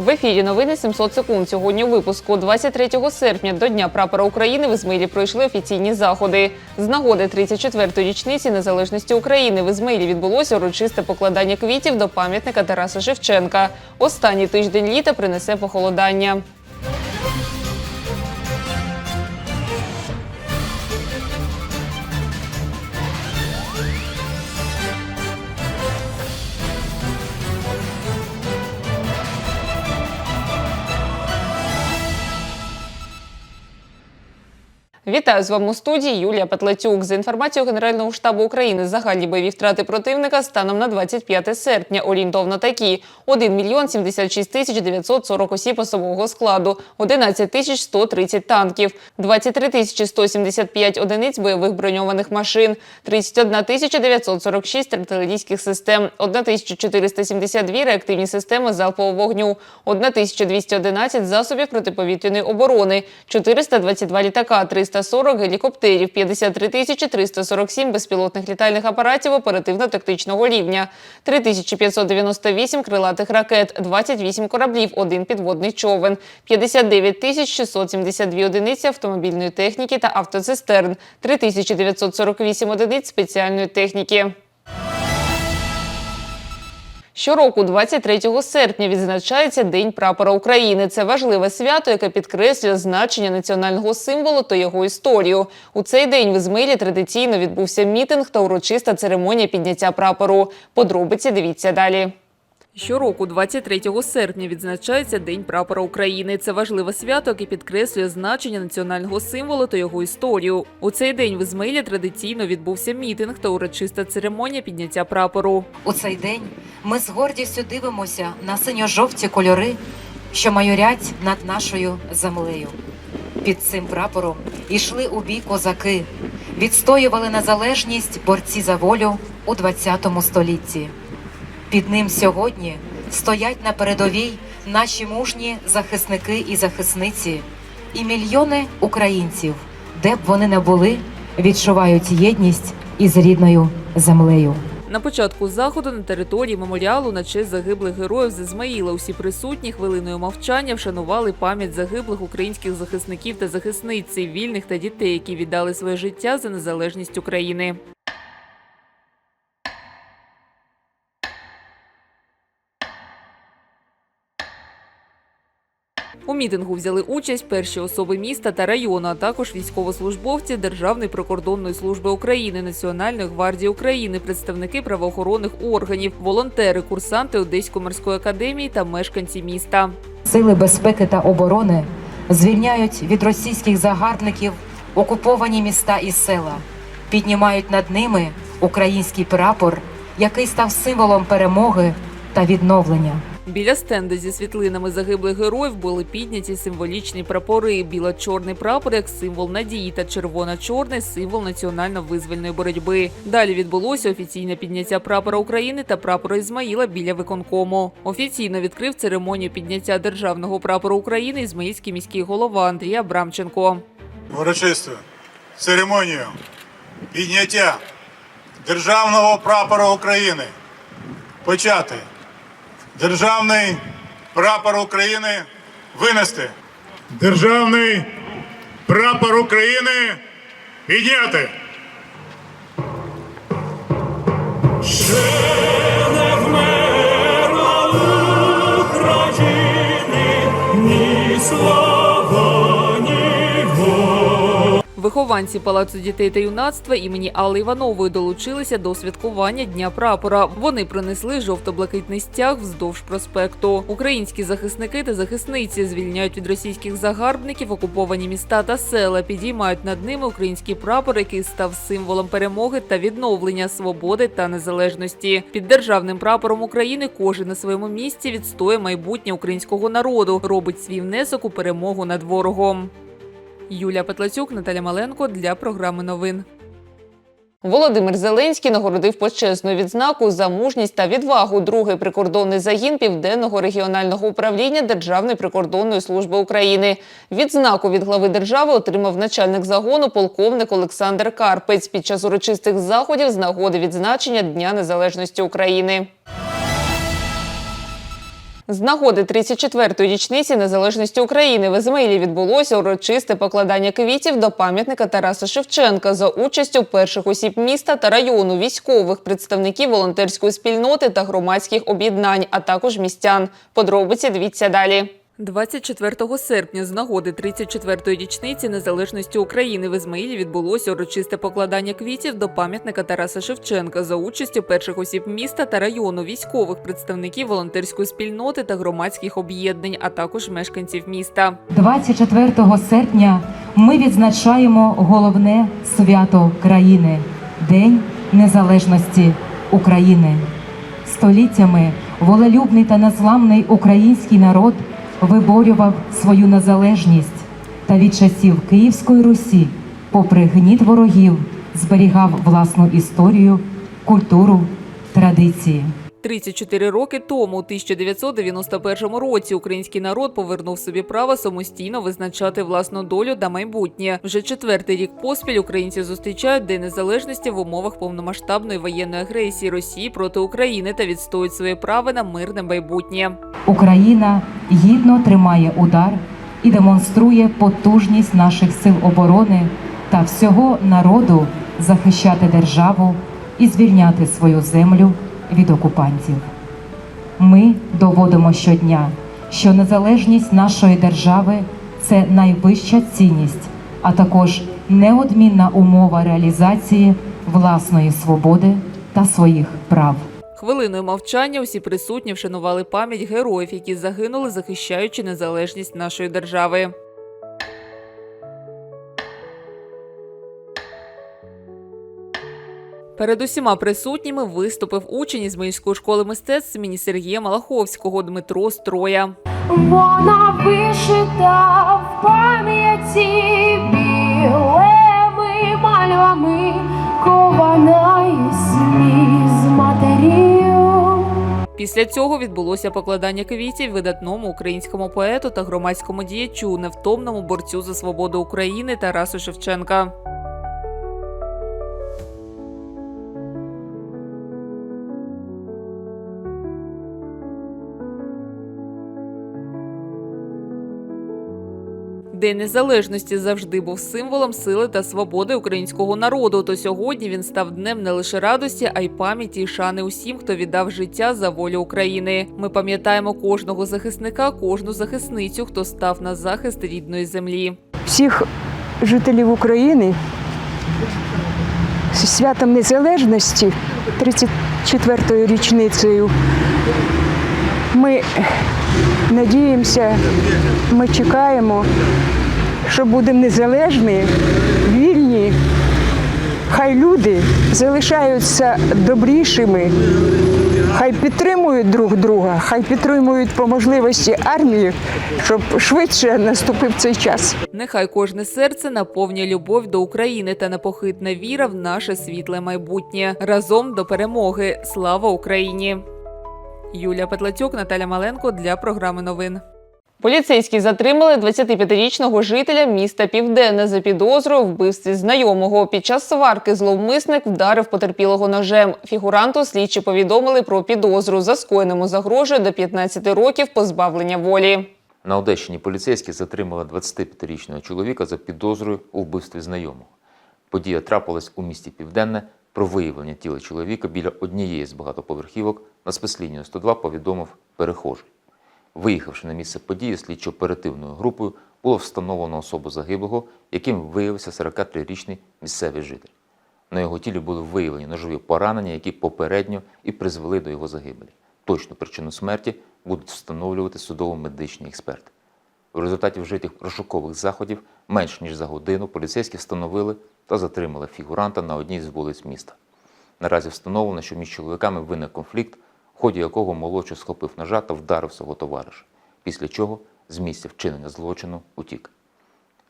В ефірі новини 700 секунд. Сьогодні у випуску 23 серпня до Дня прапора України в Ізмаїлі пройшли офіційні заходи. З нагоди 34-ї річниці незалежності України в Ізмаїлі відбулося урочисте покладання квітів до пам'ятника Тараса Шевченка. Останній тиждень літа принесе похолодання. Вітаю з вами у студії Юлія Петлетюк. За інформацією Генерального штабу України, загальні бойові втрати противника станом на 25 серпня орієнтовно такі: 1 мільйон 76 тисяч 940 осіб особового складу, 11 тисяч 130 танків, 23 тисячі 175 одиниць бойових броньованих машин, 31 тисяча 946 артилерійських систем, 1 тисяча 472 реактивні системи залпового вогню, 1 тисяча 211 засобів протиповітряної оборони, 422 літака, 340 гелікоптерів, 53 тисячі 347 безпілотних літальних апаратів оперативно-тактичного рівня, 3598 крилатих ракет, 28 кораблів, один підводний човен, 59 тисяч 672 одиниці автомобільної техніки та автоцистерн, 3948 одиниць спеціальної техніки. Щороку, 23 серпня, відзначається День прапора України. Це важливе свято, яке підкреслює значення національного символу та його історію. У цей день в Ізмилі традиційно відбувся мітинг та урочиста церемонія підняття прапору. Подробиці дивіться далі. Щороку, 23 серпня, відзначається День прапора України. Це важливе свято, яке підкреслює значення національного символу та його історію. У цей день в Ізмаїлі традиційно відбувся мітинг та урочиста церемонія підняття прапору. У цей день ми з гордістю дивимося на синьо-жовті кольори, що майорять над нашою землею. Під цим прапором ішли у бій козаки, відстоювали незалежність борці за волю у ХХ столітті. Під ним сьогодні стоять на передовій наші мужні захисники і захисниці, і мільйони українців, де б вони не були, відчувають єдність із рідною землею. На початку заходу на території меморіалу на честь загиблих героїв з Ізмаїла усі присутні хвилиною мовчання вшанували пам'ять загиблих українських захисників та захисниць, цивільних та дітей, які віддали своє життя за незалежність України. У мітингу взяли участь перші особи міста та району, а також військовослужбовці Державної прикордонної служби України, Національної гвардії України, представники правоохоронних органів, волонтери, курсанти Одеської морської академії та мешканці міста. Сили безпеки та оборони звільняють від російських загарбників окуповані міста і села, піднімають над ними український прапор, який став символом перемоги та відновлення. Біля стенду зі світлинами загиблих героїв були підняті символічні прапори. Біло-чорний прапор як символ надії та червоно-чорний символ національно-визвольної боротьби. Далі відбулося офіційне підняття прапора України та прапора Ізмаїла біля виконкому. Офіційно відкрив церемонію підняття державного прапора України Ізмаїльський міський голова Андрій Абрамченко. урочисту церемонію підняття державного прапора України почати. Державний прапор України винести. Державний прапор України підняти. Вихованці палацу дітей та юнацтва імені Алли Іванової долучилися до святкування Дня прапора. Вони принесли жовто-блакитний стяг вздовж проспекту. Українські захисники та захисниці звільняють від російських загарбників окуповані міста та села, підіймають над ними український прапор, який став символом перемоги та відновлення свободи та незалежності. Під державним прапором України кожен на своєму місці відстоює майбутнє українського народу, робить свій внесок у перемогу над ворогом. Юлія Петлацюк, Наталя Маленко для програми новин. Володимир Зеленський нагородив почесну відзнаку за мужність та відвагу другий прикордонний загін Південного регіонального управління Державної прикордонної служби України. Відзнаку від глави держави отримав начальник загону полковник Олександр Карпець під час урочистих заходів з нагоди відзначення Дня Незалежності України. З нагоди 34-ї річниці незалежності України в Ізмаїлі відбулося урочисте покладання квітів до пам'ятника Тараса Шевченка за участю перших осіб міста та району, військових, представників волонтерської спільноти та громадських об'єднань, а також містян. Подробиці дивіться далі. 24 серпня з нагоди 34-ї річниці незалежності України в Ізмаїлі відбулося урочисте покладання квітів до пам'ятника Тараса Шевченка за участю перших осіб міста та району, військових представників волонтерської спільноти та громадських об'єднань, а також мешканців міста. 24 серпня ми відзначаємо головне свято країни День Незалежності України. Століттями волелюбний та незламний український народ виборював свою незалежність та від часів Київської Русі, попри гніт ворогів, зберігав власну історію, культуру, традиції. 34 роки тому, у 1991 році, український народ повернув собі право самостійно визначати власну долю та майбутнє. Вже четвертий рік поспіль українці зустрічають День незалежності в умовах повномасштабної воєнної агресії Росії проти України та відстоюють своє право на мирне майбутнє. Україна гідно тримає удар і демонструє потужність наших сил оборони та всього народу захищати державу і звільняти свою землю від окупантів. Ми доводимо щодня, що незалежність нашої держави це найвища цінність, а також неодмінна умова реалізації власної свободи та своїх прав. Хвилиною мовчання усі присутні вшанували пам'ять героїв, які загинули, захищаючи незалежність нашої держави. Перед усіма присутніми виступив учень із Мильської школи мистецтв імені Сергія Малаховського Дмитро Строя. Вона вишита в пам'яті білими мальвами, кована і сліз матерів. Після цього відбулося покладання квітів видатному українському поету та громадському діячу, невтомному борцю за свободу України Тарасу Шевченка. День незалежності завжди був символом сили та свободи українського народу. То сьогодні він став днем не лише радості, а й пам'яті і шани усім, хто віддав життя за волю України. Ми пам'ятаємо кожного захисника, кожну захисницю, хто став на захист рідної землі. всіх жителів України з святом Незалежності, 34-ю річницею. Ми надіємося, ми чекаємо, що будемо незалежні, вільні. Хай люди залишаються добрішими, хай підтримують друг друга, хай підтримують по можливості армію, щоб швидше наступив цей час. Нехай кожне серце наповнює любов до України та непохитна віра в наше світле майбутнє. Разом до перемоги. Слава Україні! Юлія Петлацюк, Наталя Маленко для програми новин. Поліцейські затримали 25-річного жителя міста Південне за підозрою в вбивстві знайомого. Під час сварки зловмисник вдарив потерпілого ножем. Фігуранту слідчі повідомили про підозру. За скоєному загрожує до 15 років позбавлення волі. На Одещині поліцейські затримали 25-річного чоловіка за підозрою у вбивстві знайомого. Подія трапилась у місті Південне. Про виявлення тіла чоловіка біля однієї з багатоповерхівок на спецлінію 102 повідомив перехожий. Виїхавши на місце події слідчо-оперативною групою, було встановлено особу загиблого, яким виявився 43-річний місцевий житель. На його тілі були виявлені ножові поранення, які попередньо і призвели до його загибелі. Точну причину смерті будуть встановлювати судово-медичні експерти. В результаті вжитих розшукових заходів менш ніж за годину поліцейські встановили та затримали фігуранта на одній з вулиць міста. Наразі встановлено, що між чоловіками виник конфлікт, в ході якого молодший схопив ножа та вдарив свого товариша, після чого з місця вчинення злочину утік.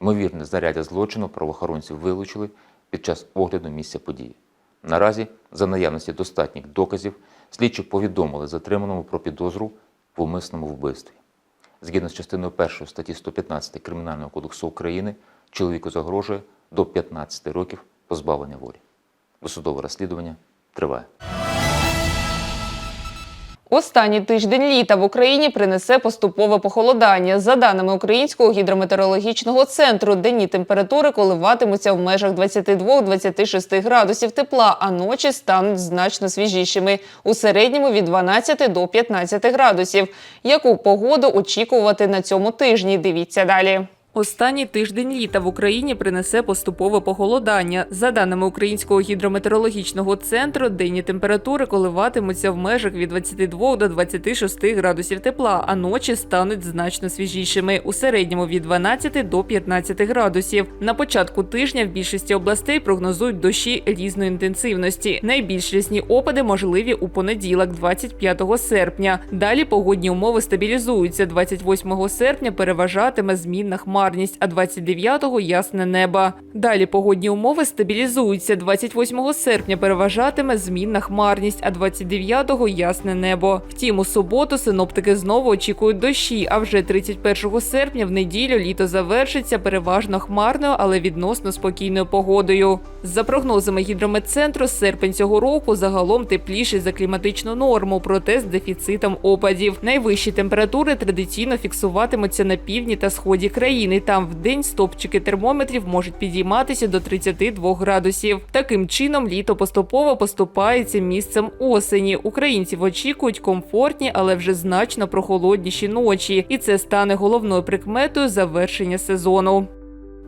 Ймовірне знаряддя злочину правоохоронці вилучили під час огляду місця події. Наразі, за наявності достатніх доказів, слідчі повідомили затриманому про підозру в умисному вбивстві. Згідно з частиною 1 статті 115 Кримінального кодексу України, чоловіку загрожує до 15 років позбавлення волі. Досудове розслідування триває. Останній тиждень літа в Україні принесе поступове похолодання. За даними Українського гідрометеорологічного центру, денні температури коливатимуться в межах 22-26 градусів тепла, а ночі стануть значно свіжішими у середньому від 12 до 15 градусів. Яку погоду очікувати на цьому тижні? Дивіться далі. Останній тиждень літа в Україні принесе поступове похолодання. За даними Українського гідрометеорологічного центру, денні температури коливатимуться в межах від 22 до 26 градусів тепла, а ночі стануть значно свіжішими у середньому від 12 до 15 градусів. На початку тижня в більшості областей прогнозують дощі різної інтенсивності. Найбільш рясні опади можливі у понеділок, 25 серпня. Далі погодні умови стабілізуються. 28 серпня переважатиме змінна хмарність, а 29-го – ясне небо. Далі погодні умови стабілізуються. 28 серпня переважатиме змінна хмарність, а 29-го – ясне небо. Втім, у суботу синоптики знову очікують дощі, а вже 31 серпня в неділю літо завершиться переважно хмарною, але відносно спокійною погодою. За прогнозами гідрометцентру, серпень цього року загалом тепліший за кліматичну норму, проте з дефіцитом опадів. Найвищі температури традиційно фіксуватимуться на півдні та сході країни. Там в день стопчики термометрів можуть підійматися до 32 градусів. Таким чином, літо поступово поступається місцем осені. Українців очікують комфортні, але вже значно прохолодніші ночі, і це стане головною прикметою завершення сезону.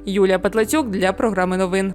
Юлія Петлацюк для програми новин.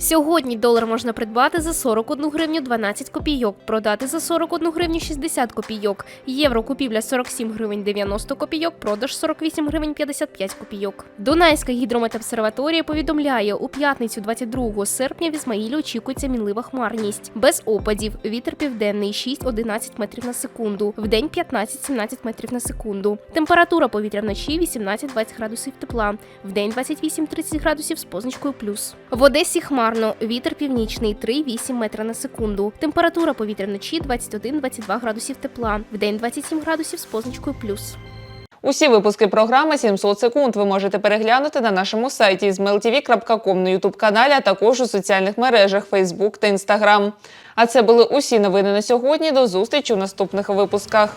Сьогодні долар можна придбати за 41 гривню 12 копійок, продати за 41 гривню 60 копійок. Євро купівля 47 гривень 90 копійок, продаж 48 гривень 55 копійок. Дунайська гідрометобсерваторія повідомляє, у п'ятницю 22 серпня в Ізмаїлі очікується мінлива хмарність. Без опадів. Вітер південний 6-11 метрів на секунду. Вдень 15-17 метрів на секунду. Температура повітря вночі 18-20 градусів тепла. Вдень 28-30 градусів з позначкою плюс. В Одесі хмарно. Вітер північний 3-8 метра на секунду. Температура повітря вночі 21-22 градусів тепла. Вдень 27 градусів з позначкою плюс. Усі випуски програми 700 секунд ви можете переглянути на нашому сайті zmeltv.com на ютуб каналі, а також у соціальних мережах Facebook та Instagram. А це були усі новини на сьогодні. До зустрічі у наступних випусках.